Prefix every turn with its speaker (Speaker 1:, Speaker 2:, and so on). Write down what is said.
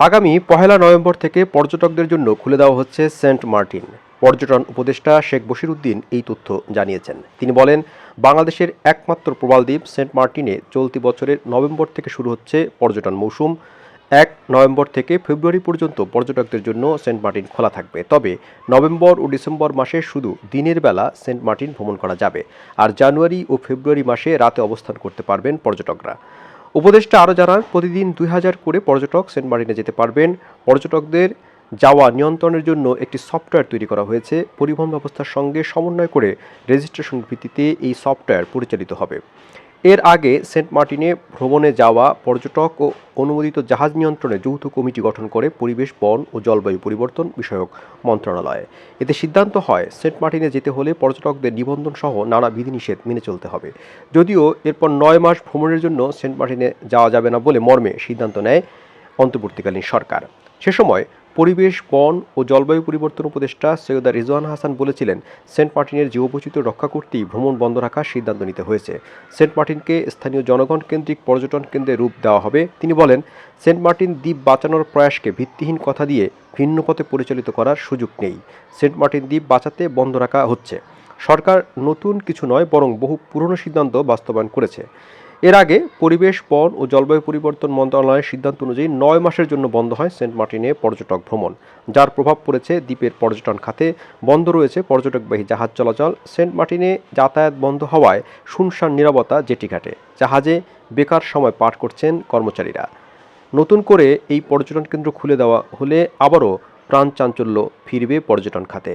Speaker 1: আগামী পহেলা নভেম্বর থেকে পর্যটকদের জন্য খুলে দেওয়া হচ্ছে সেন্ট মার্টিন। পর্যটন উপদেষ্টা শেখ বশির উদ্দিন এই তথ্য জানিয়েছেন। তিনি বলেন, বাংলাদেশের একমাত্র প্রবাল দ্বীপ সেন্ট মার্টিনে চলতি বছরের নভেম্বর থেকে শুরু হচ্ছে পর্যটন মৌসুম। এক নভেম্বর থেকে ফেব্রুয়ারি পর্যন্ত পর্যটকদের জন্য সেন্ট মার্টিন খোলা থাকবে। তবে নভেম্বর ও ডিসেম্বর মাসে শুধু দিনের বেলা সেন্ট মার্টিন ভ্রমণ করা যাবে। আর জানুয়ারি ও ফেব্রুয়ারি মাসে রাতে অবস্থান করতে পারবেন পর্যটকরা। উপদেষ্টা আরও জানান, প্রতিদিন দুই হাজার করে পর্যটক সেন্ট মার্টিনে যেতে পারবেন। পর্যটকদের যাওয়া নিয়ন্ত্রণের জন্য একটি সফটওয়্যার তৈরি করা হয়েছে। পরিবহন ব্যবস্থার সঙ্গে সমন্বয় করে রেজিস্ট্রেশন ভিত্তিতে এই সফটওয়্যার পরিচালিত হবে। এর আগে সেন্ট মার্টিনে ভ্রমণে যাওয়া পর্যটক ও অনুমোদিত জাহাজ নিয়ন্ত্রণে যৌথ কমিটি গঠন করে পরিবেশ, বন ও জলবায়ু পরিবর্তন বিষয়ক মন্ত্রণালয়। এতে সিদ্ধান্ত হয়, সেন্ট মার্টিনে যেতে হলে পর্যটকদের নিবন্ধন সহ নানা বিধিনিষেধ মেনে চলতে হবে। যদিও এরপর নয় মাস ভ্রমণের জন্য সেন্ট মার্টিনে যাওয়া যাবে না বলে মর্মে সিদ্ধান্ত নেয় অন্তর্বর্তীকালীন সরকার। সে সময় পরিবেশ, বন ও জলবায়ু পরিবর্তন উপদেষ্টা সৈয়দা রিজওয়ান হাসান বলেছিলেন, সেন্ট মার্টিনের জীববৈচিত্র্য রক্ষা করতেই ভ্রমণ বন্ধ রাখার সিদ্ধান্ত নিতে হয়েছে। সেন্ট মার্টিনকে স্থানীয় জনগণ কেন্দ্রিক পর্যটন কেন্দ্রে রূপ দেওয়া হবে। তিনি বলেন, সেন্ট মার্টিন দ্বীপ বাঁচানোর প্রয়াসকে ভিত্তিহীন কথা দিয়ে ভিন্ন পথে পরিচালিত করার সুযোগ নেই। সেন্ট মার্টিন দ্বীপ বাঁচাতে বন্ধ রাখা হচ্ছে। সরকার নতুন কিছু নয়, বরং বহু পুরনো সিদ্ধান্ত বাস্তবায়ন করেছে। এর আগে পরিবেশ, বন ও জলবায়ু পরিবর্তন মন্ত্রণালয়ের সিদ্ধান্ত অনুযায়ী নয় মাসের জন্য বন্ধ হয় সেন্ট মার্টিনে পর্যটক ভ্রমণ। যার প্রভাব পড়েছে দ্বীপের পর্যটন খাতে। বন্ধ রয়েছে পর্যটকবাহী জাহাজ চলাচল। সেন্ট মার্টিনে যাতায়াত বন্ধ হওয়ায় শুনশান নিরাপত্তা জেটিঘাটে জাহাজে বেকার সময় পার করছেন কর্মচারীরা। নতুন করে এই পর্যটন কেন্দ্র খুলে দেওয়া হলে আবারও প্রাণ চাঞ্চল্য ফিরবে পর্যটন খাতে।